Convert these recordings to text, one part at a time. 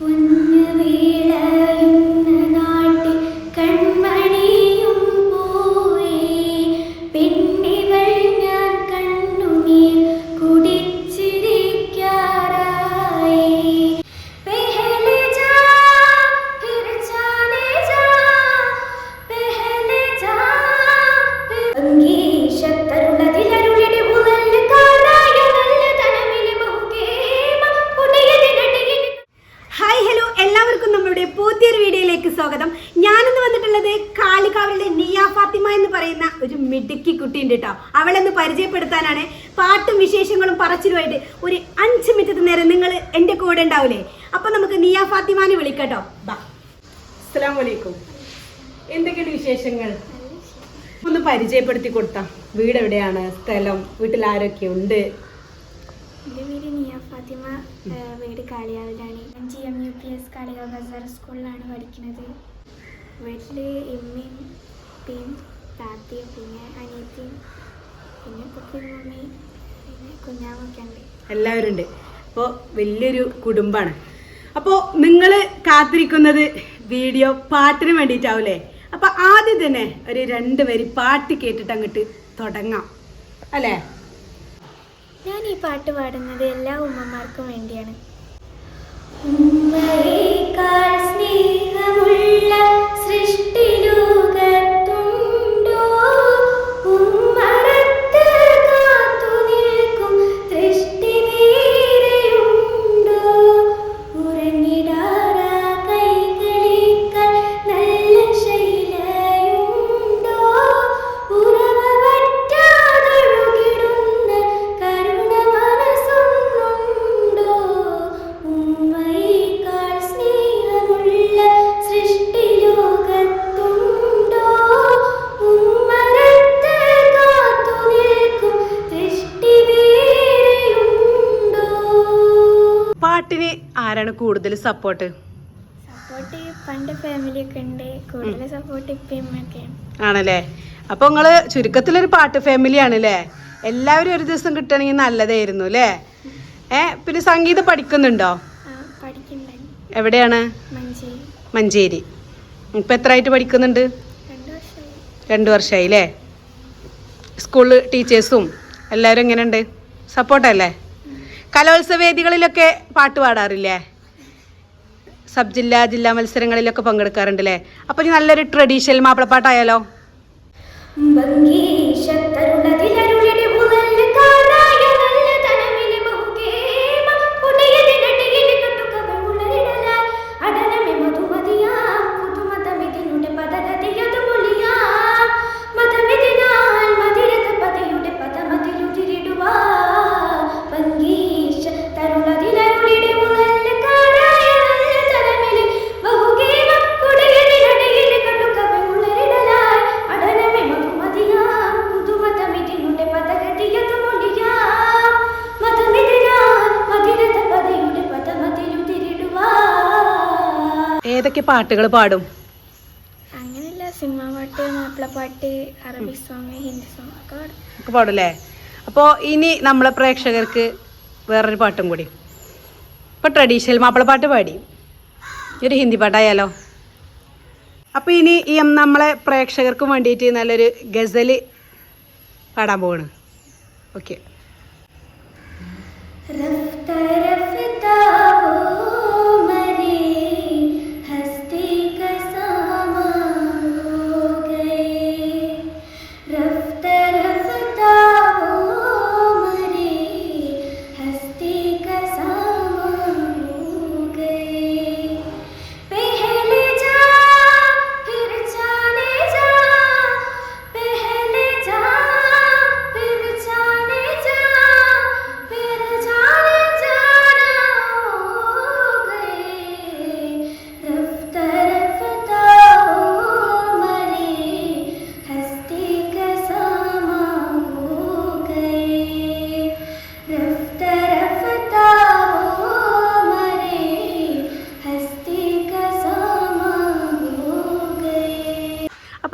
കുഞ്ഞു കുട്ടിയുണ്ട് കേട്ടോ അവളെന്ന് പരിചയപ്പെടുത്താനാണ് പാട്ടും വിശേഷങ്ങളും പറച്ചിലുമായിട്ട് ഒരു അഞ്ച് മിനിറ്റ് നേരം നിങ്ങൾ എന്റെ കൂടെ ഉണ്ടാവില്ലേ അപ്പൊ നമുക്ക് നിയ ഫാത്തിമാനെ വിളിക്കട്ടോ. ബാ. വലൈക്കും എന്തൊക്കെയാണ് വിശേഷങ്ങൾ? ഒന്ന് പരിചയപ്പെടുത്തി കൊടുത്താ. വീട് എവിടെയാണ്? സ്ഥലം വീട്ടിൽ ആരൊക്കെ ഉണ്ട്? എന്റെ പേര് നിയ ഫാത്തിമ. ഏഹ് വീട് കാളിയാവിലാണ്. ഞാൻ G M U P S Kalikavu Bazar സ്കൂളിലാണ് പഠിക്കുന്നത്. വീട്ടിൽ ഇമ്മയും ഉപ്പയും താത്തയും പിന്നെ അനിയത്തിയും പിന്നെ മമ്മിയും പിന്നെ കുഞ്ഞാമൊക്കെ ഉണ്ട്. എല്ലാവരും ഉണ്ട്. അപ്പോൾ വലിയൊരു കുടുംബമാണ് അപ്പോൾ നിങ്ങൾ കാത്തിരിക്കുന്നത് വീഡിയോ പാട്ടിന് വേണ്ടിയിട്ടാവൂലേ? അപ്പൊ ആദ്യം തന്നെ ഒരു രണ്ട് വരി പാട്ട് കേട്ടിട്ട് അങ്ങോട്ട് തുടങ്ങാം. അല്ലേ? ഞാൻ ഈ പാട്ട് പാടുന്നത് എല്ലാ ഉമ്മമാർക്കും വേണ്ടിയാണ്. പാട്ടിന് ആരാണ് കൂടുതൽ സപ്പോർട്ട് സപ്പോർട്ട് പണ്ട് ഫാമിലി ഒക്കെ ഉണ്ട്. കൂടുതൽ സപ്പോർട്ട് ഇപ്പമ്മൊക്കെയാണ് ആണല്ലേ? അപ്പൊ നിങ്ങൾ ചുരുക്കത്തിലൊരു പാട്ട് ഫാമിലി ആണല്ലേ എല്ലാവരും ഒരു ദിവസം കിട്ടണമെങ്കിൽ നല്ലതായിരുന്നു അല്ലേ ഏ പിന്നെ സംഗീതം പഠിക്കുന്നുണ്ടോ? എവിടെയാണ്? മഞ്ചേരി. ഇപ്പൊ എത്രയായിട്ട് പഠിക്കുന്നുണ്ട്? രണ്ടു വർഷമായി. രണ്ട് വർഷമായി അല്ലേ സ്കൂളിൽ ടീച്ചേഴ്സും എല്ലാവരും എങ്ങനെയുണ്ട്? സപ്പോർട്ടല്ലേ കലോത്സവ വേദികളിലൊക്കെ പാട്ട് പാടാറില്ലേ? സബ് ജില്ലാ ജില്ലാ മത്സരങ്ങളിലൊക്കെ പങ്കെടുക്കാറുണ്ട് അല്ലേ അപ്പോൾ ഇനി നല്ലൊരു ട്രഡീഷണൽ മാപ്പിളപ്പാട്ടായാലോ? ഭംഗീശത്തരുളതിലരുളിടെ പാട്ടുകൾ പാടും. അങ്ങനെയല്ല സിനിമ പാട്ട് മാപ്പിളപ്പാട്ട് അറബി സോങ് ഹിന്ദി സോങ് ഒക്കെ പാടും. ഒക്കെ പാടും അല്ലേ അപ്പോൾ ഇനി നമ്മളെ പ്രേക്ഷകർക്ക് വേറൊരു പാട്ടും കൂടി. ഇപ്പോൾ ട്രഡീഷണൽ മാപ്പിളപ്പാട്ട് പാടി. ഒരു ഹിന്ദി പാട്ടായാലോ? അപ്പോൾ ഇനി ഈ നമ്മളെ പ്രേക്ഷകർക്കും വേണ്ടിയിട്ട് നല്ലൊരു ഗസൽ പാടാൻ പോവാണ്. ഓക്കെ.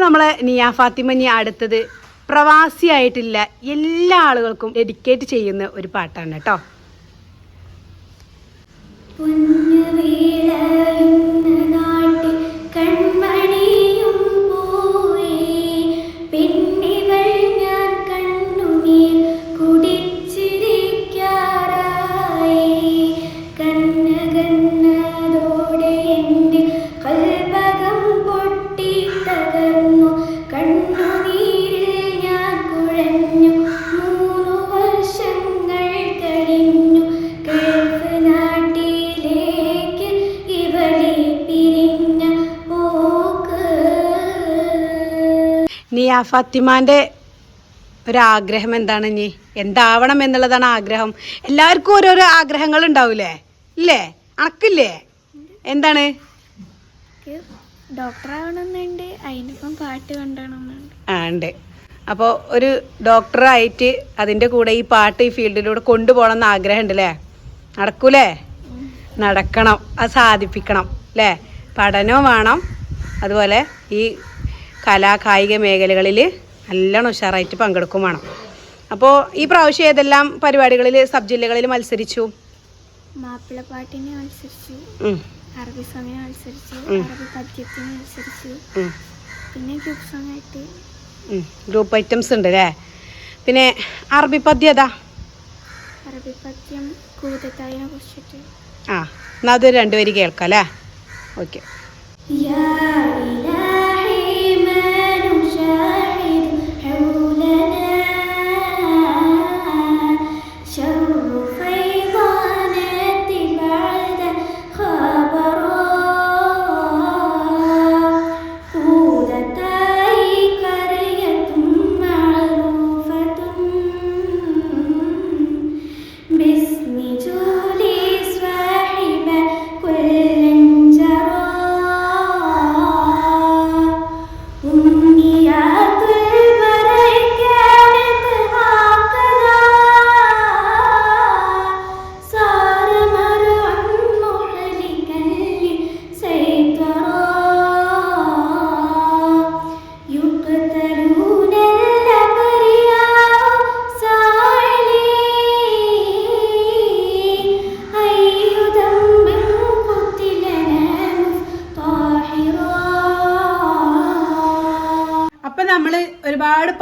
അപ്പോൾ നമ്മളെ നിയ ഫാത്തിമ ഇനി അടുത്തത് പ്രവാസിയായിട്ടില്ല എല്ലാ ആളുകൾക്കും ഡെഡിക്കേറ്റ് ചെയ്യുന്ന ഒരു പാട്ടാണ് കേട്ടോ. പൊന്നു വീളയുന്ന ആ ഫാത്തിമാന്റെ ഒരാഗ്രഹം എന്താണ് നീ എന്താവണം എന്നുള്ളതാണ് ആഗ്രഹം. എല്ലാവർക്കും ഓരോരോ ആഗ്രഹങ്ങൾ ഉണ്ടാവൂലേ? ഇല്ലേ? അണക്കില്ലേ? എന്താണ്? അതിനൊപ്പം പാട്ട് കൊണ്ടുപോകണമെന്നുണ്ട് ആ ഉണ്ട്. അപ്പോൾ ഒരു ഡോക്ടറായിട്ട് അതിന്റെ കൂടെ ഈ പാട്ട് ഈ ഫീൽഡിലൂടെ കൊണ്ടുപോകണം എന്ന് ആഗ്രഹം ഉണ്ട് അല്ലേ നടക്കൂലേ? നടക്കണം. അത് സാധിപ്പിക്കണം. അല്ലേ? പഠനവും വേണം. അതുപോലെ ഈ കലാ കായിക മേഖലകളിൽ നല്ലോണം ഉഷാറായിട്ട് പങ്കെടുക്കും വേണം. അപ്പോൾ ഈ പ്രാവശ്യം ഏതെല്ലാം പരിപാടികളിൽ സബ് ജില്ലകളിൽ മത്സരിച്ചു? മാപ്പിളപ്പാട്ടിനെ മത്സരിച്ചു. അറബി സോങ്ങിനെ മത്സരിച്ചു. അറബി പദ്യത്തിന് മത്സരിച്ചു. പിന്നെ ഗ്രൂപ്പ് സോങ് ആയിട്ട്. ഗ്രൂപ്പ് ഐറ്റംസ് ഉണ്ട് അല്ലേ? പിന്നെ അറബി പദ്യം ഏതാ? അറബി പദ്യം കൂതത്തായിനെ കുറിച്ചിട്ട്. ആ എന്നാൽ അത് രണ്ടുപേര് കേൾക്കാം അല്ലേ? ഓക്കെ.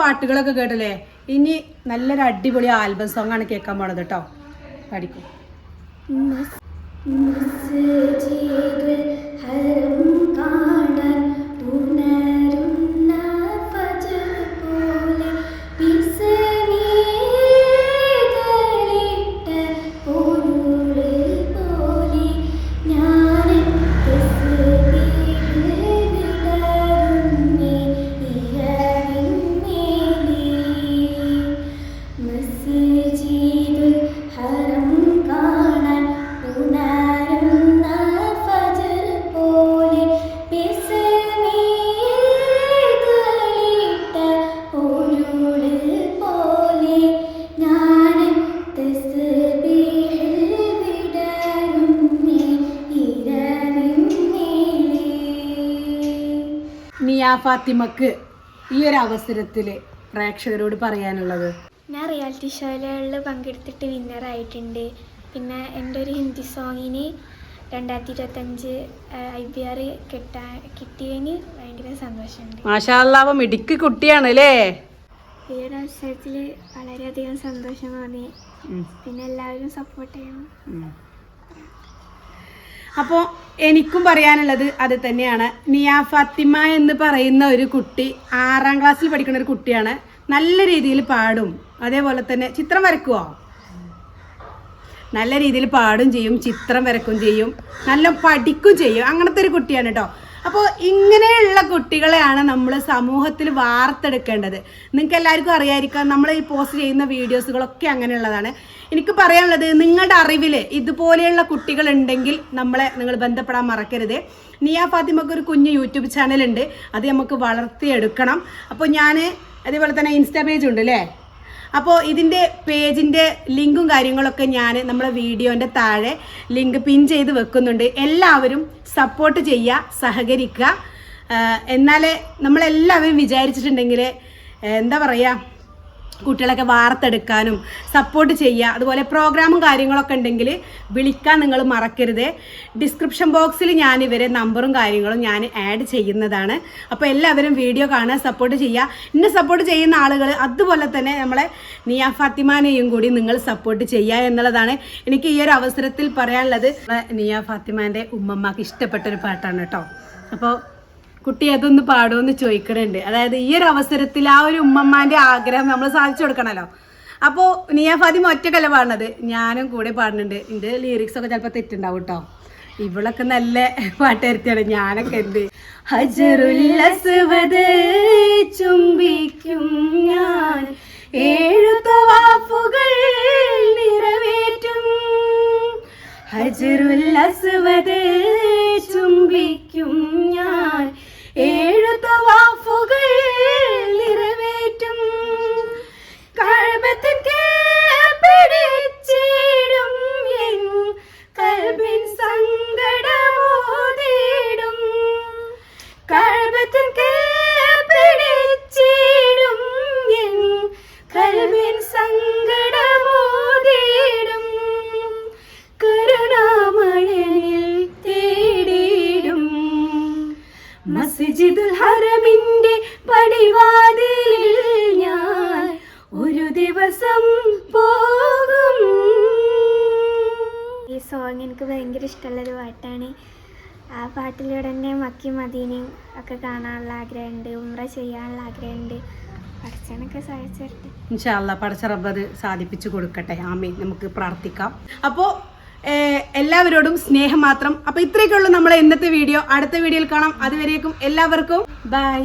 പാട്ടുകളൊക്കെ കേട്ടല്ലേ? ഇനി നല്ലൊരു അടിപൊളി ആൽബം സോങ് ആണ് കേൾക്കാൻ പോണത് കേട്ടോ പഠിക്കും. നിയാ ഫാത്തിമക്ക് ഈ ഒരു അവസരത്തിൽ പ്രേക്ഷകരോട് പറയാനുള്ളത്? ഞാൻ റിയാലിറ്റി ഷോയിലുകളിൽ പങ്കെടുത്തിട്ട് വിന്നർ വിന്നറായിട്ടുണ്ട് പിന്നെ എന്റെ ഒരു ഹിന്ദി സോങ്ങിന് രണ്ടായിരത്തി ഇരുപത്തഞ്ച് ഐ ബി ആർ കിട്ടാൻ കിട്ടിയതിന് ഭയങ്കര സന്തോഷമുണ്ട്. മാഷാല്ലാവ മിടുക്ക് കുട്ടിയാണ് അല്ലേ? ഈ ഒരു അവസരത്തിൽ വളരെയധികം സന്തോഷം തോന്നി. പിന്നെ എല്ലാവരും സപ്പോർട്ട് ചെയ്യണം. അപ്പോൾ എനിക്കും പറയാനുള്ളത് അത് തന്നെയാണ്. നിയാ ഫാത്തിമ എന്ന് പറയുന്ന ഒരു കുട്ടി ആറാം ക്ലാസ്സിൽ പഠിക്കുന്ന ഒരു കുട്ടിയാണ്. നല്ല രീതിയിൽ പാടും. അതേപോലെ തന്നെ ചിത്രം വരയ്ക്കുമോ നല്ല രീതിയിൽ പാടും ചെയ്യും ചിത്രം വരക്കും ചെയ്യും. നല്ല പഠിക്കും ചെയ്യും. അങ്ങനത്തെ ഒരു കുട്ടിയാണ് കേട്ടോ അപ്പോൾ ഇങ്ങനെയുള്ള കുട്ടികളെയാണ് നമ്മൾ സമൂഹത്തിൽ വാർത്തെടുക്കേണ്ടത്. നിങ്ങൾക്ക് എല്ലാവർക്കും അറിയായിരിക്കാം നമ്മൾ ഈ പോസ്റ്റ് ചെയ്യുന്ന വീഡിയോസുകളൊക്കെ അങ്ങനെയുള്ളതാണ്. എനിക്ക് പറയാനുള്ളത് നിങ്ങളുടെ അറിവിൽ ഇതുപോലെയുള്ള കുട്ടികളുണ്ടെങ്കിൽ നമ്മളെ നിങ്ങൾ ബന്ധപ്പെടാൻ മറക്കരുത്. നിയ ഫാത്തിമക്ക് ഒരു കുഞ്ഞ് യൂട്യൂബ് ചാനലുണ്ട് അത് നമുക്ക് വളർത്തിയെടുക്കണം. അപ്പോൾ ഞാൻ അതേപോലെ തന്നെ ഇൻസ്റ്റാ പേജ് ഉണ്ട് അല്ലേ അപ്പോൾ ഇതിന്റെ പേജിന്റെ ലിങ്കും കാര്യങ്ങളൊക്കെ ഞാൻ നമ്മളെ വീഡിയോന്റെ താഴെ ലിങ്ക് പിൻ ചെയ്ത് വെക്കുന്നുണ്ട്. എല്ലാവരും സപ്പോർട്ട് ചെയ്യുക സഹകരിക്കുക എന്നാലേ നമ്മളെല്ലാവരും വിചാരിച്ചിട്ടുണ്ടെങ്കിൽ എന്താ പറയുക കുട്ടികളൊക്കെ വാർത്തെടുക്കാനും സപ്പോർട്ട് ചെയ്യുക അതുപോലെ പ്രോഗ്രാമും കാര്യങ്ങളൊക്കെ ഉണ്ടെങ്കിൽ വിളിക്കാൻ നിങ്ങൾ മറക്കരുത്. ഡിസ്ക്രിപ്ഷൻ ബോക്സിൽ ഞാൻ ഇവരെ നമ്പറും കാര്യങ്ങളും ഞാൻ ആഡ് ചെയ്യുന്നതാണ്. അപ്പോൾ എല്ലാവരും വീഡിയോ കാണാൻ സപ്പോർട്ട് ചെയ്യുക. എന്നെ സപ്പോർട്ട് ചെയ്യുന്ന ആളുകൾ അതുപോലെ തന്നെ നമ്മളെ നിയ ഫാത്തിമാനെയും കൂടി നിങ്ങൾ സപ്പോർട്ട് ചെയ്യുക എന്നുള്ളതാണ് എനിക്ക് ഈ ഒരു അവസരത്തിൽ പറയാനുള്ളത്. നിയ ഫാത്തിമാന്റെ ഉമ്മമ്മക്ക് ഇഷ്ടപ്പെട്ടൊരു പാട്ടാണ് കേട്ടോ. അപ്പോൾ കുട്ടി അതൊന്ന് പാടുമെന്ന് ചോദിക്കണുണ്ട്. അതായത് ഈ ഒരു അവസരത്തിൽ ആ ഒരു ഉമ്മമ്മാന്റെ ആഗ്രഹം നമ്മൾ സാധിച്ചു കൊടുക്കണമല്ലോ അപ്പോൾ നിയ ഫാദിമ ഒറ്റക്കല്ല പാടുന്നത്? ഞാനും കൂടെ പാടുന്നുണ്ട്. ലിറിക്സ് ഒക്കെ ചിലപ്പോൾ തെറ്റുണ്ടാവും കേട്ടോ ഇവളൊക്കെ നല്ല പാട്ടുകാരത്തിയാണ് ഞാനൊക്കെ എന്ത്? ഹജറുല്ലസ്വത് ചുംബിക്കും ഞാൻ. ഏഴു നിറവേറ്റും. ഹജറുല്ലസ്വത് ചുംബിക്കും ഞാൻ. ഏഴു എനിക്ക് ഭയങ്കര ഇഷ്ടമുള്ളൊരു പാട്ടാണ്. ആ പാട്ടിലൂടെ തന്നെ മക്കി മദീനയും ഒക്കെ കാണാനുള്ള ആഗ്രഹമുണ്ട് ഉമ്ര ചെയ്യാനുള്ള ആഗ്രഹമുണ്ട്. ഇൻഷാല്ല സാധിപ്പിച്ചു കൊടുക്കട്ടെ. ആമേ നമുക്ക് പ്രാർത്ഥിക്കാം. അപ്പോൾ എല്ലാവരോടും സ്നേഹം മാത്രം. അപ്പോൾ ഇത്രയൊക്കെ ഉള്ളു നമ്മളെ ഇന്നത്തെ വീഡിയോ. അടുത്ത വീഡിയോയിൽ കാണാം. അതുവരേക്കും എല്ലാവർക്കും. ബൈ.